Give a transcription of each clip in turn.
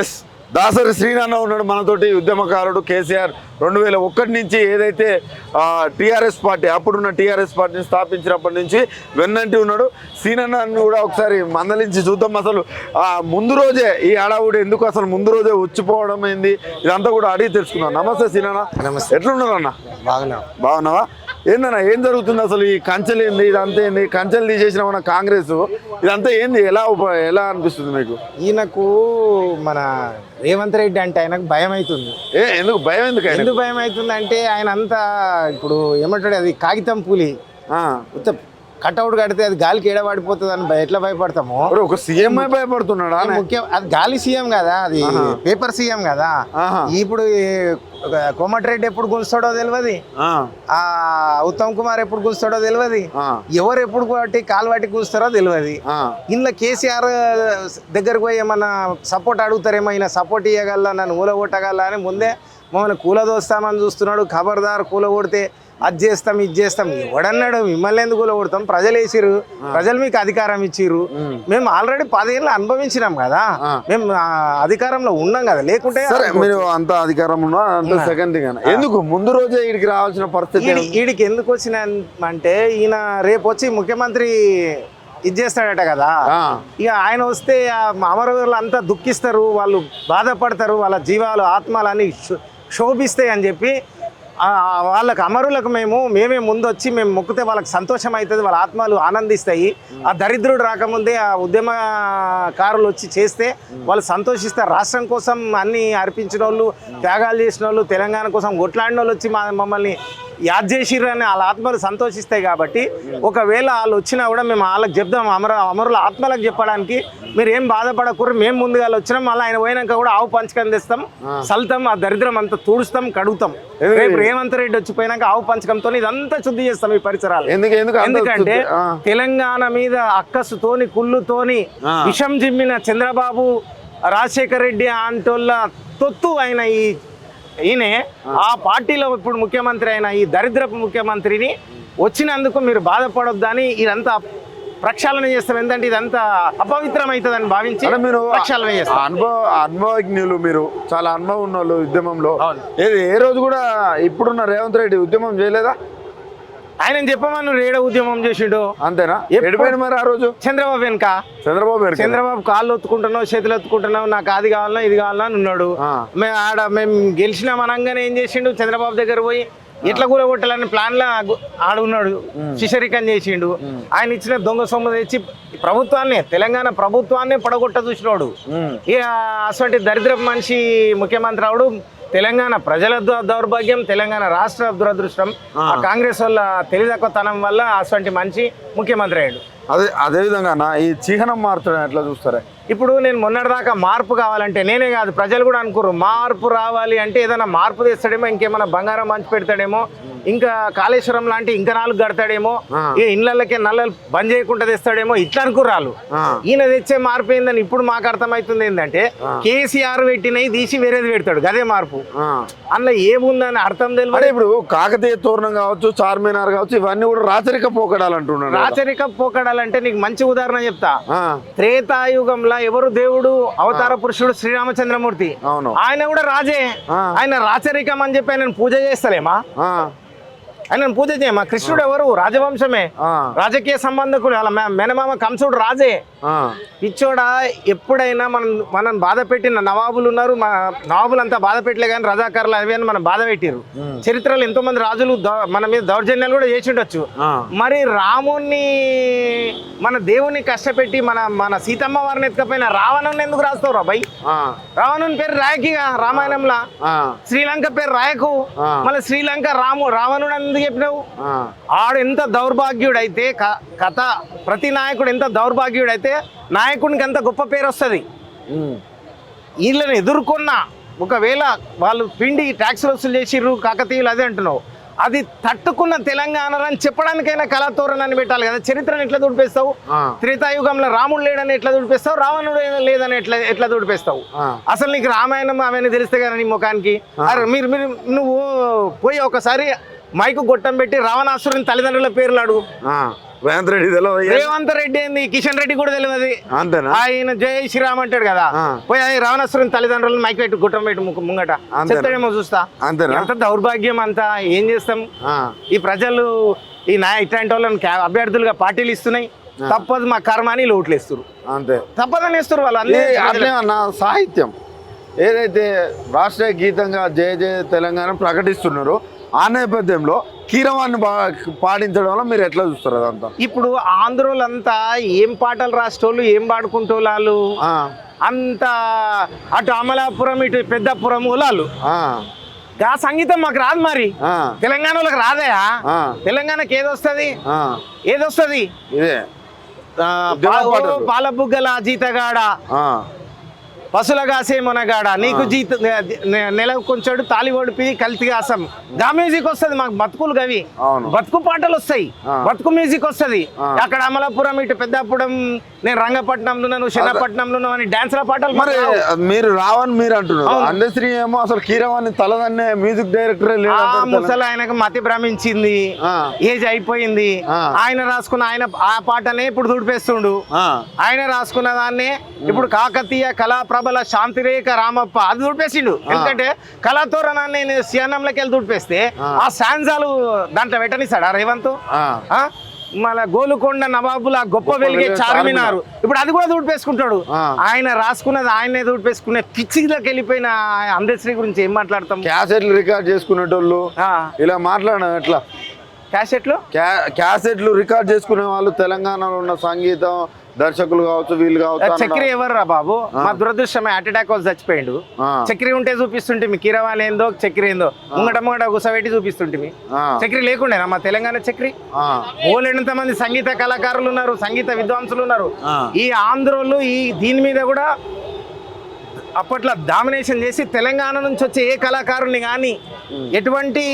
Yes Dasari శ్రీనాన్న ఉన్నాడు మనతోటి ఉద్యమకారుడు కేసీఆర్. రెండు వేల ఒకటి నుంచి ఏదైతే టీఆర్ఎస్ పార్టీ అప్పుడున్న టీఆర్ఎస్ పార్టీని స్థాపించినప్పటి నుంచి వెన్నంటి ఉన్నాడు. శ్రీనన్నను కూడా ఒకసారి మందలించి చూద్దాం అసలు. ముందు రోజే ఈ హడావుడి ఎందుకు అసలు ముందు రోజే వచ్చిపోవడం ఏంది? ఇదంతా కూడా అడిగి తెలుసుకుందాం. నమస్తే శ్రీనాన్న. నమస్తే. ఎట్లున్నారు అన్న బాగున్నా. బాగున్నావా? ఏందన్నా ఏం జరుగుతుంది అసలు ఈ కంచెలు ఏంది? ఇదంతా ఏంది? కంచెలు తీసేసిన మన కాంగ్రెస్. ఇదంతా ఏంది? ఎలా ఉప- ఎలా అనిపిస్తుంది మీకు? ఈయనకు మన రేవంత్ రెడ్డి అంటే ఆయనకు భయం అవుతుంది ఏ ఎందుకు? భయం ఎందుకు ఎందుకు భయం అవుతుంది అంటే ఆయన అంతా ఇప్పుడు ఏమంటాడు అది? కాగితం పూలి. ఉత్త కట్అవుట్ కడితే అది గాలికి ఏడ పడిపోతుంది అని ఎట్లా భయపడతామో? ఒక సీఎం భయపడుతున్నాడా ముఖ్యం అది గాలి సీఎం కదా అది పేపర్ సీఎం కదా. ఇప్పుడు కోమటిరెడ్డి ఎప్పుడు గుంస్తాడో తెలియదు ఆ, ఉత్తమ్ కుమార్ ఎప్పుడు గుంస్తాడో తెలియదు ఎవరు ఎప్పుడు బట్టి కాలు కూస్తారో తెలియదు ఆ. ఇంట్లో కేసీఆర్ దగ్గరకు పోయి ఏమన్నా సపోర్ట్ అడుగుతారేమో ఈయన సపోర్ట్ ఇవ్వగల నన్ను కూల కొట్టగల అని ముందే మమ్మల్ని కూలదోస్తామని చూస్తున్నాడు. ఖబర్దార్ కూల కొడితే అది చేస్తాం ఇది చేస్తాం. ఎవడన్నాడు మిమ్మల్ని ఎందుకు కొడతాం ప్రజలు వేసిర్రు. ప్రజలు మీకు అధికారం ఇచ్చిర్రు. మేము ఆల్రెడీ పదేళ్ళు అనుభవించినాం కదా. మేము అధికారంలో ఉన్నాం కదా. లేకుంటే సరే మీరు అంత అధికారం ఉన్నా అంత సెకండ్ ఎందుకు? ముందు రోజే వీడికి రావాల్సిన పరిస్థితి ఈడి- ఈడికి ఎందుకు వచ్చిన అంటే ఈయన రేపు వచ్చి ముఖ్యమంత్రి ఇది చేస్తాడట కదా. ఇక ఆయన వస్తే అమరవీరులు అంతా దుఃఖిస్తారు వాళ్ళు బాధపడతారు వాళ్ళ జీవాలు ఆత్మలని శోభిస్తాయి అని చెప్పి వాళ్ళకి అమరులకు మేము మేమే ముందు వచ్చి మేము మొక్కితే వాళ్ళకి సంతోషం అవుతుంది వాళ్ళ ఆత్మలు ఆనందిస్తాయి. ఆ దరిద్రుడు రాకముందే ఆ ఉద్యమకారులు వచ్చి చేస్తే వాళ్ళు సంతోషిస్తారు రాష్ట్రం కోసం అన్ని అర్పించిన వాళ్ళు త్యాగాలు చేసిన వాళ్ళు తెలంగాణ కోసం కొట్లాడిన వాళ్ళు వచ్చి మా మమ్మల్ని యాద్ చేసిర్రు అని వాళ్ళ ఆత్మలు సంతోషిస్తాయి కాబట్టి ఒకవేళ వాళ్ళు వచ్చినా కూడా మేము వాళ్ళకి చెప్దాం అమర అమరుల ఆత్మలకు చెప్పడానికి. మీరు ఏం బాధపడకూడదు మేము ముందుగా వచ్చినాం మళ్ళీ ఆయన పోయినాక కూడా ఆవు పంచకం తెస్తాం సల్తాం ఆ దరిద్రం అంతా తుడుస్తాం కడుగుతాం. రేపు రేవంత్ రెడ్డి వచ్చిపోయినాక ఆవు పంచకంతో ఇదంతా శుద్ధి చేస్తాం ఈ పరిసరాలు. ఎందుకంటే తెలంగాణ మీద అక్కసుతోని కుళ్ళుతోని. విషం జిమ్మిన చంద్రబాబు రాజశేఖర రెడ్డి అంటోళ్ళ తొత్తు అయిన ఈ ఈయనే ఆ. పార్టీలో ఇప్పుడు ముఖ్యమంత్రి అయిన ఈ దరిద్రపు ముఖ్యమంత్రిని వచ్చినందుకు మీరు బాధపడొద్దని ఇదంతా ప్రక్షాళన చేస్తాం. ఎందుకంటే ఇదంతా అపవిత్రం అవుతుందని భావించి మీరు ప్రక్షాళన చేస్తాం. అనుభవ అనుభవజ్ఞులు మీరు చాలా అనుభవం ఉన్న వాళ్ళు ఉద్యమంలో. ఏది ఏ రోజు కూడా ఇప్పుడున్న రేవంత్ రెడ్డి ఉద్యమం చేయలేదా? ఆయన చెప్పమని రేడ ఉద్యమం చేసిండు. అంతేనా? మరి ఆ రోజు? చంద్రబాబు వెనుక. చంద్రబాబు చంద్రబాబు కాళ్ళు ఒత్తుకుంటున్నావు చేతులు ఒత్తుకుంటున్నావు నాకు అది కావాలన్నా ఇది కావాలన్నా అని ఉన్నాడు. మేము ఆడ మేము గెలిచినాం అనగానే ఏం చేసిండు? చంద్రబాబు దగ్గర పోయి ఎట్లా కూడా కొట్టాలని ప్లాన్ లా గు- ఆడ ఉన్నాడు. శిశరికం చేసిండు. ఆయన ఇచ్చిన దొంగ సొమ్ము తెచ్చి ప్రభుత్వాన్ని తెలంగాణ ప్రభుత్వాన్ని పడగొట్ట చూసినోడు. ఇక అటువంటి దరిద్రపు మనిషి ముఖ్యమంత్రి అవడు తెలంగాణ ప్రజల దౌర్భాగ్యం తెలంగాణ రాష్ట్ర దురదృష్టం ఆ. కాంగ్రెస్ వల్ల తెలివితక్కువతనం వల్ల అటువంటి మనిషి ముఖ్యమంత్రి అయ్యాడు. అదే అదే విధంగా నా ఈ చిహ్నం మారుతాడు ఎట్లా చూస్తారా? ఇప్పుడు నేను మొన్నటిదాకా మార్పు కావాలంటే నేనే కాదు ప్రజలు కూడా అనుకోరు మార్పు రావాలి అంటే ఏదైనా మార్పు తెస్తాడేమో ఇంకేమైనా బంగారం మంచి పెడతాడేమో ఇంకా కాళేశ్వరం లాంటి ఇంకా నాలుగు కడతాడేమో ఈ ఇళ్ళకే నల్లలు బంద్ చేయకుండా తెస్తాడేమో ఇట్లా అనుకురాలు. ఈయన తెచ్చే మార్పు ఏందని ఇప్పుడు మాకు అర్థమవుతుంది ఏంటంటే కేసీఆర్ పెట్టినవి తీసి వేరేది పెడతాడు గదే మార్పు. అందులో ఏముందని అర్థం తెలియదు ఇప్పుడు కాకతీయ తోరణం కావచ్చు చార్మినార్ కావచ్చు ఇవన్నీ కూడా రాచరిక పోకడాలు అంటున్నాడు కదా. రాచరిక పోకడాలంటే నీకు మంచి ఉదాహరణ చెప్తా. త్రేతాయుగంలో ఎవరు దేవుడు? అవతార పురుషుడు శ్రీరామచంద్రమూర్తి. అవును. ఆయన కూడా రాజే. ఆయన రాచరికం అని చెప్పి ఆయన పూజ చేస్తలేమా? ఆయన పూజ చేయమా? కృష్ణుడు ఎవరు? రాజవంశమే. రాజకీయ సంబంధకుడు. మె- మెనమామ కంసుడు రాజే. పిచ్చోడా ఎప్పుడైనా మనం మనం బాధ పెట్టిన నవాబులు ఉన్నారు. మా నవాబులు అంతా బాధ పెట్టలే కానీ రజాకారులు అవి అని మనం బాధ పెట్టిరు చరిత్రలో ఎంతో మంది రాజులు మన మీద దౌర్జన్యాలు కూడా చేసి ఉండొచ్చు. మరి రాముణ్ణి మన దేవుని కష్టపెట్టి మన మన సీతమ్మ వారిని ఎత్తుకపోయిన రావణుని ఎందుకు రాస్తావు రా బై? ఆ, రావణుని పేరు రాయకిగా రామాయణంలో. శ్రీలంక పేరు రాయకు. మళ్ళీ శ్రీలంక రాము రావణుడు ఎందుకు చెప్పినావు ఆడు ఎంత దౌర్భాగ్యుడైతే కథ ప్రతి నాయకుడు ఎంత దౌర్భాగ్యుడైతే నాయకునికి అంత గొప్ప పేరు వస్తుంది. వీళ్ళని ఎదుర్కొన్న ఒకవేళ వాళ్ళు పిండి ట్యాక్స్ వసూలు చేసిర్రు కాకతీయులు అదే అంటున్నావు. అది తట్టుకున్న తెలంగాణ అని చెప్పడానికైనా కళాతోరణాన్ని పెట్టాలి కదా. చరిత్రను ఎట్లా దుడిపేస్తావు? త్రేతాయుగంలో రాముడు లేడని ఎట్లా దుడిపేస్తావు? రావణుడు లేదని ఎట్లా ఎట్లా దుడిపేస్తావు. అసలు నీకు రామాయణం అవన్నీ తెలిస్తే కదా నీ ముఖానికి? మీరు మీరు నువ్వు పోయి ఒకసారి మైకు గొట్టం పెట్టి రావణాసురుని తల్లిదండ్రుల పేర్లు అడుగు. రేవంత్ రెడ్డి తెలియదు రేవంత్ రెడ్డి ఏంది? కిషన్ రెడ్డి కూడా తెలియదు అంతేనా? ఆయన జై శ్రీరామ్ అంటాడు కదా. పోయి ఆయన రావణాసురుని తల్లిదండ్రులను మైక్ పెట్టి గుట్టం పెట్టి ముంగట? చెప్తాడేమో చూస్తా. అంతేనా? ఎంత దౌర్భాగ్యం అంతా ఏం చేస్తాం? ఈ ప్రజలు ఈ నా ఇట్లాంటి వాళ్ళని అభ్యర్థులుగా పార్టీలు ఇస్తున్నాయి. తప్పదు మా కర్మ అని లోట్లు వేస్తారు అంతే. తప్పదని వేస్తారు వాళ్ళు అన్న సాహిత్యం. ఏదైతే రాష్ట్ర గీతంగా జయ జయ తెలంగాణ ప్రకటిస్తున్నారో ఆ నేపథ్యంలో కీరవాన్ని బా పాటించడం వల్ల మీరు ఎట్లా చూస్తారు అదంతా? ఇప్పుడు ఆంధ్రోలంతా ఏం పాటలు రాసేటోళ్ళు ఏం పాడుకుంటూ వాళ్ళు ఆ, అంత అటు అమలాపురం ఇటు పెద్దపురం వాళ్ళు ఆ, సంగీతం మాకు రాదు మరి. తెలంగాణ వాళ్ళకి రాదయా? ఆ, తెలంగాణకి ఏదొస్తుంది? ఏదొస్తుంది? పాలబుగ్గల జీతగాడ. కాసే మునగాడ నీకు జీత నె- నెల కొంచెడు తాలి ఒడిపి కల్తీ కాసం గా మ్యూజిక్ వస్తుంది మాకు బతుకులు గవి. బతుకు పాటలు వస్తాయి. బతుకు మ్యూజిక్ వస్తుంది. అక్కడ అమలాపురం ఇటు పెద్దాపురం నేను రంగపట్నంలో శనపట్నంలో ఉన్నాను అని డాన్స్ల పాటలు మరి. మీరు రావని మీరు అంటున్నారు. అందశ్రీ ఏమో అసలు కీరవాణి తలదన్నే మ్యూజిక్ డైరెక్టరే ముసలి ఆయనకు మతి భ్రమించింది. ఏజ్ అయిపోయింది. ఆయన రాసుకున్న ఆయన ఆ పాటనే ఇప్పుడు దుడిపేస్తుండు ఆయన రాసుకున్న దాన్నే ఇప్పుడు కాకతీయ కళా ప్రబల శాంతిరేఖ రామప్ప. అది దుడిపేసిండు. ఎందుకంటే కళాతోరణాన్ని నేను సియానంలోకి వెళ్ళి దుడిపేస్తే ఆ. శాన్జాలు దాంట్లో పెట్టనిస్తాడా రేవంత్? ఆ, ఆ? మళ్ళా గోలుకొండ నవాబుల గొప్ప వెలిగే చార్మినారు. ఇప్పుడు అది కూడా దుడిపేసుకుంటాడు. ఆయన రాసుకున్నది ఆయనే దుడిపేసుకునే పిచ్చిలోకి వెళ్ళిపోయిన అందశ్రీ గురించి ఏం మాట్లాడతాం? క్యాసెట్లు రికార్డ్ చేసుకునేటోళ్ళు. ఇలా మాట్లాడడం ఎట్లా? క్యాసెట్లు? క్యా- క్యాసెట్లు రికార్డ్ చేసుకునే వాళ్ళు తెలంగాణలో ఉన్న సంగీతం దర్శకులు కావచ్చు వీళ్ళు కావచ్చు చక్రి అన్నారు. ఎవరు రా బాబు మా దురదృష్టమే హార్ట్ అటాక్ వచ్చి చచ్చిపోయిండు. చక్రి ఉంటే చూపిస్తుంటే మీ కీరవాణి ఏందో చక్రి ఏందో. ముంగట ముంగట గుసబెట్టి చూపిస్తుంటే చక్రి లేకుండేనా మా తెలంగాణ చక్రి? ఓలెంత మంది సంగీత కళాకారులు ఉన్నారు సంగీత విద్వాంసులు ఉన్నారు. ఈ ఆంధ్రోళ్ళు ఈ దీని మీద కూడా అప్పట్లో డామినేషన్ చేసి తెలంగాణ నుంచి వచ్చే ఏ కళాకారుల్ని కానీ ఎటువంటి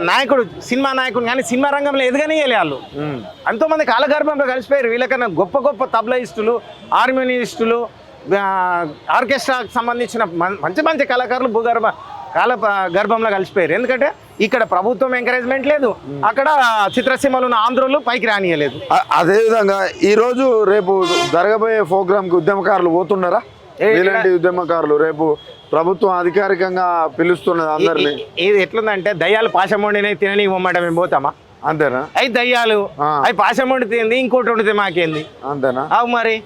నాయకుడు సినిమా నాయకుడు కానీ సినిమా రంగంలో ఎదగనియలే వాళ్ళు. ఉమ్, ఎంతో మంది కాలగర్భంలో కలిసిపోయారు. వీళ్ళకన్నా గొప్ప గొప్ప తబలయిస్టులు హార్మోనియిస్టులు ఆర్కెస్ట్రాకి సంబంధించిన మంచి మంచి కళాకారులు భూగర్భ కాల గర్భంలో కలిసిపోయారు. ఎందుకంటే ఇక్కడ ప్రభుత్వం ఎంకరేజ్మెంట్ లేదు. అక్కడ చిత్రసీమలు ఉన్న ఆంధ్రోలు పైకి రానియలేదు. అ- అదే విధంగా ఈ రోజు రేపు జరగబోయే ప్రోగ్రామ్కి ఉద్యమకారులు పోతున్నారా? ఇలాంటి ఉద్యమకారులు. రేపు ప్రభుత్వం అధికారికంగా పిలుస్తున్నది అందరినీ. ఇది ఎట్లుందంటే దయ్యాలు పాశం వండినవి తినని ఇవ్వమంట మేము పోతామా? అంతేనా? అవి దయ్యాలు. అవి పాశం తింది ఇంకోటి వండితే మాకేంది? అంతేనా? అవు మరి.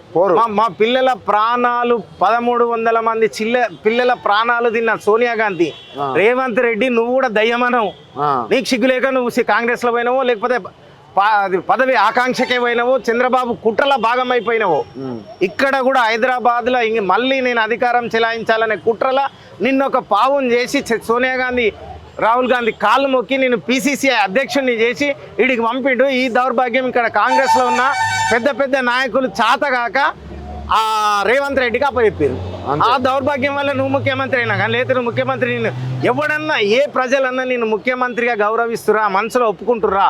మా పిల్లల ప్రాణాలు పదమూడు వందల మంది చిల్ల పిల్లల ప్రాణాలు తిన్న సోనియా గాంధీ. రేవంత్ రెడ్డి నువ్వు కూడా దయ్యమనవు. నీకు సిగ్గు లేక నువ్వు సి- కాంగ్రెస్లో పోయినావో లేకపోతే పదవి ఆకాంక్షకే పోయినావో చంద్రబాబు కుట్రల భాగం అయిపోయినావో ఉమ్, ఇక్కడ కూడా హైదరాబాద్లో ఇంక మళ్ళీ నేను అధికారం చెలాయించాలనే కుట్రల నిన్న ఒక పావును చేసి సోనియా గాంధీ రాహుల్ గాంధీ కాళ్ళు మొక్కి నేను పిసిసిఐ అధ్యక్షుడిని చేసి వీడికి పంపిండు. ఈ దౌర్భాగ్యం ఇక్కడ కాంగ్రెస్లో ఉన్న పెద్ద పెద్ద నాయకులు చాతగాక ఆ రేవంత్ రెడ్డికి అప్పచెప్పారు. ఆ దౌర్భాగ్యం వల్ల నువ్వు ముఖ్యమంత్రి అయినా కానీ లేదా నువ్వు ముఖ్యమంత్రి నిన్ను ఎవడన్నా ఏ ప్రజలన్నా నేను ముఖ్యమంత్రిగా గౌరవిస్తురా మనసులో ఒప్పుకుంటురా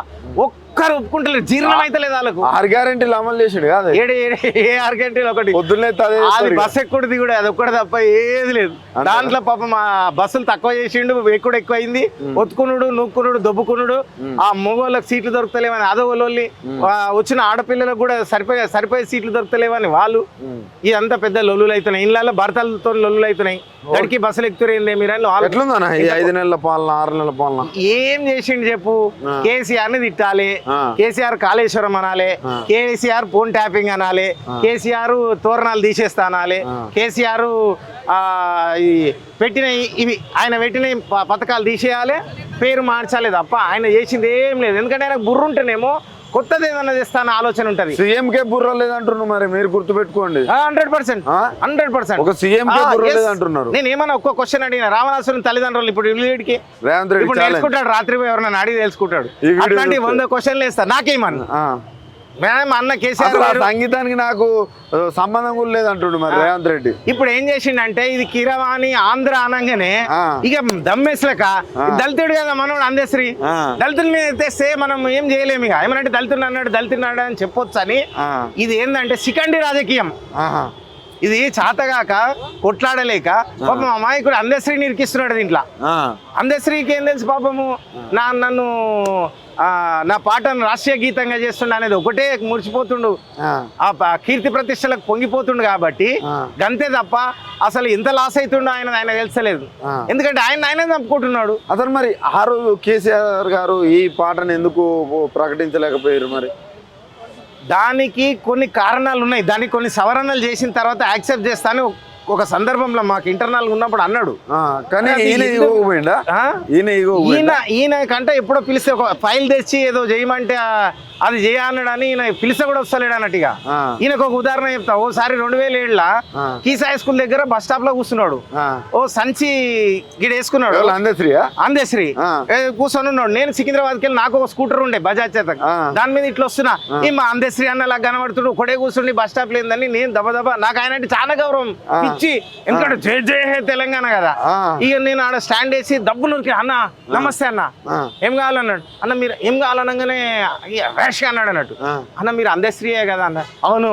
ఒక్కరు ఒప్పుకుంటలేరు. జీర్ణం అయితే లేదు వాళ్ళకు. ఆరు గ్యారెంటీలు అమలు చేసాడు కాదు ఏడు ఏ ఆర్గంటీలు ఒకటి. పొద్దున్నే అదే. బస్ ఎక్కుడు దిగుడు అది ఒక్కటి తప్ప ఏది లేదు? దాంట్లో పాపం ఆ బస్సులు తక్కువ చేసిండు ఎక్కుడు ఎక్కువ అయింది ఒత్తుకునుడు నూక్కునుడు దొబ్బుకునుడు. ఆ మగవాళ్ళకి సీట్లు దొరుకుతలేవని అదో వాళ్ళొల్లి వచ్చిన ఆడపిల్లలకు కూడా సరిపోయే సరిపోయే సీట్లు దొరుకుతలేవని వాళ్ళు. ఇదంతా పెద్ద లొల్లులు అవుతున్నాయి ఇళ్ళల్లో భర్తలతో లొల్లులు అవుతున్నాయి గడికి బస్సులు ఎక్కుతురేందే మీరు అని ఐదు నెలల పాలన ఆరు నెలల పాలన? ఏం చేసిండు చెప్పు? ఆ. కేసీఆర్ని తిట్టాలి. కేసీఆర్ కాళేశ్వరం అనాలి. కేసీఆర్ ఫోన్ ట్యాపింగ్ అనాలి కేసీఆర్ తోరణాలు తీసేస్తా అనాలి. కేసీఆర్ పెట్టిన ఇవి ఆయన పెట్టిన పథకాలు తీసేయాలి పేరు మార్చాలి తప్ప ఆయన చేసింది ఏం లేదు ఎందుకంటే ఆయన బుర్ర ఉంటేనేమో కొత్తది ఏదన్నా చేస్తాన ఆలోచన ఉంటది. సీఎం కే బుర్ర లేదంటున్నారు మరి మీరు గుర్తుపెట్టుకోండి. Hundred percent? హండ్రెడ్ పర్సెంట్ ఒక సీఎం కే బుర్ర లేదంటున్నారు. నేను ఏమన్నా ఒక్క క్వశ్చన్ అడిగిన రామదాసుని తల్లిదండ్రులు ఇప్పుడు ఇల్లుడికి రేవంత్ రెడ్డి నేర్చుకుంటాడు రాత్రి పోయి ఎవరన్నా అడిగి తెలుసుకుంటాడు అట్లాంటి చూస్తే. వంద క్వశ్చన్లు వేస్తా నాకేమన్నా? అన్న కేసీఆర్ అసలు ఆ గారు సంగీతానికి నాకు సంబంధం కూడా లేదంటుండు మరి రేవంత్ రెడ్డి. ఇప్పుడు ఏం చేసిండంటే ఇది కిరవాణి ఆంధ్ర అనగానే. ఇక దమ్మేసలక దళితుడు కదా మనోడు అందశ్రీ. దళితుల మీద తెస్తే మనం ఏం చేయలేము ఇక. ఏమనంటే దళితుడు అన్నాడు దళితుడు అన్నాడు అని చెప్పొచ్చు అని. ఇది ఏంటంటే సికండి రాజకీయం. ఇది చాతగాక కొట్లాడలేక పాపం అమాయకుడు అందశ్రీని ఇరికిస్తున్నాడు దీంట్లో. అందశ్రీకి ఏం తెలుసు పాపము? నా నన్ను నా పాటను రాష్ట్రీయ గీతంగా చేస్తుండ అనేది ఒకటే మురిచిపోతుండు ఆ, కీర్తి ప్రతిష్టలకు పొంగిపోతుండు కాబట్టి. గంతే తప్ప అసలు ఎంత లాస్ అవుతుండో ఆయన ఆయన తెలుసలేదు. ఎందుకంటే ఆయన ఆయనే చంపుకుంటున్నాడు. అతను మరి ఆ రోజు కేసీఆర్ గారు ఈ పాటను ఎందుకు ప్రకటించలేకపోయారు మరి? దానికి కొన్ని కారణాలు ఉన్నాయి దానికి కొన్ని సవరణలు చేసిన తర్వాత యాక్సెప్ట్ చేస్తాను ఒక సందర్భంలో మాకు ఇంటర్నల్ ఉన్నప్పుడు అన్నాడు. కానీ ఈయన? ఈయన ఈయన కంటే ఎప్పుడో పిలిస్తే ఒక ఫైల్ తెచ్చి ఏదో చేయమంటే అది చేయన్నాడని ఈయన పిలిస్తే కూడా వస్తలేడు అన్నట్టుగా. ఈయనకు ఒక ఉదాహరణ చెప్తా. ఓసారి రెండు వేల ఏళ్ళ ఆ. కీసా హై స్కూల్ దగ్గర బస్ స్టాప్లో కూర్చున్నాడు. ఓ సంచి గిడ వేసుకున్నాడు. అందేశ్రీ. కూర్చొని ఉన్నాడు. నేను సికింద్రాబాద్కి వెళ్ళి నాకు ఒక స్కూటర్ ఉండే బజాజ్ చేత. దాని మీద ఇట్లా వస్తున్నా. ఈ మా అందేశ్రీ అన్న ఇలా కనబడుతుడు ఒకడే కూర్చుండి బస్ స్టాప్ లేదని నేను దబ దబ నాకు ఆయన అంటే చాలా గౌరవం. ఆ. పిచ్చి. ఎందుకంటే జై జై హే తెలంగాణ కదా. ఇక నేను ఆడ స్టాండ్ వేసి డబ్బు నూరికి అన్న నమస్తే అన్న. ఏం కావాలన్నాడు? అన్న మీరు ఏం కావాలనగానే ర్యాష్గా అన్నాడు అన్నట్టు. అన్న మీరు అందశ్రీయే కదా అన్న. అవును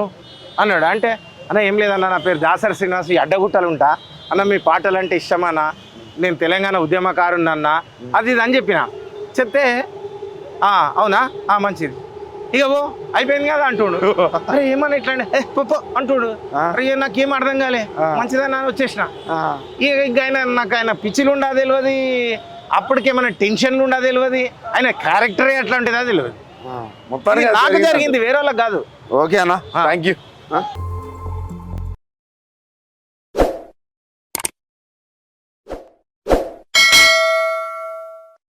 అన్నాడు. అంటే అన్న ఏం లేదన్న నా పేరు దాసరి శ్రీనివాస్ ఈ అడ్డగుట్టలు ఉంటా. అన్న మీ పాటలు అంటే ఇష్టమన్నా. నేను తెలంగాణ ఉద్యమకారుని అన్న అది ఇది అని చెప్పిన. చెప్తే "ఆ, అవునా? ఆ, మంచిది. ఇక పో అయిపోయింది కదా అంటుండు. అరే ఏమన్నా ఇట్లా అంటే, "ఏ, పో, పో" అంటుండు. అరే నాకేం అర్థం కాలే. మంచిదని వచ్చేసిన. ఇక ఇక ఆయన నాకు ఆయన పిచ్చిలు ఉండా తెలియదు అప్పటికేమైనా టెన్షన్లు ఉండా తెలియదు ఆయన క్యారెక్టరే అట్లాంటిదా తెలియదు. మొత్తానికి నాకు. జరిగింది వేరే వాళ్ళకి కాదు. ఓకే అన్న. Thank you